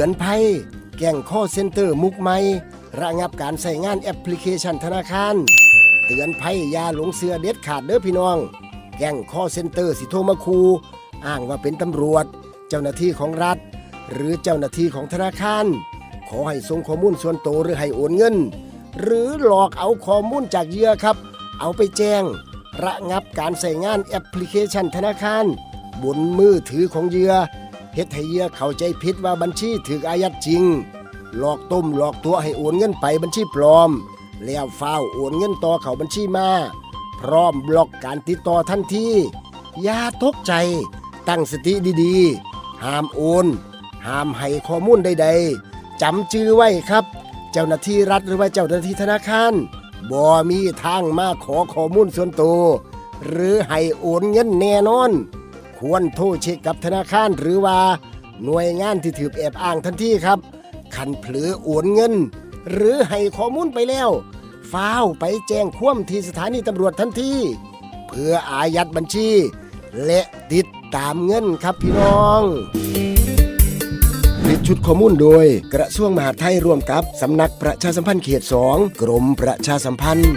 ตือนภัย แก่งข้อเซ็นเตอร์มุกไม่ระงับการใส่งานแอปพลิเคชันธนาคาร เตือนภัยอยาหลงเสือเด็ดขาดเด้อพี่น้อง แก่งข้อเซ็นเตอร์สิโทรมาคูอ้างว่าเป็นตำรวจ เจ้าหน้าที่ของรัฐ หรือเจ้าหน้าที่ของธนาคาร ขอให้ส่งข้อมูลส่วนตัวหรือให้โอนเงิน หรือหลอกเอาข้อมูลจากเหยื่อครับ เอาไปแจ้ง ระงับการใส่งานแอปพลิเคชันธนาคาร บนมือถือของเหยื่อ เฮ็ดให้เหยื่อเข้าใจผิดว่าบัญชีถูกอายัดจริง หลอกต้มหลอกตัวให้โอนเงินไปบัญชีปลอม แล้วฟ้าวโอนเงินต่อเข้าบัญชีมา พร้อมบล็อกการติดต่อทันทีอย่าตกใจ ตั้งสติดีๆ ห้ามโอน ห้ามให้ข้อมูลใดๆจำชื่อไว้ครับ เจ้าหน้าที่รัฐหรือว่าเจ้าหน้าที่ธนาคารบ่มีทางมาขอข้อมูลส่วนตัวหรือให้โอนเงินแน่นอน ควรโทรเช็คกับธนาคารหรือว่าหน่วยงานที่ถือแอบอ้างทันทีครับคันเผลอโอนเงิน หรือให้ข้อมูลไปแล้วฟ้าวไปแจ้งคว่ำที่สถานีตำรวจทันทีเพื่ออายัดบัญชี และติดตามเงินครับพี่น้องผลิตชุดข้อมูลโดยกระทรวงมหาดไทยร่วมกับ สำนักประชาสัมพันธ์เขต 2 กรมประชาสัมพันธ์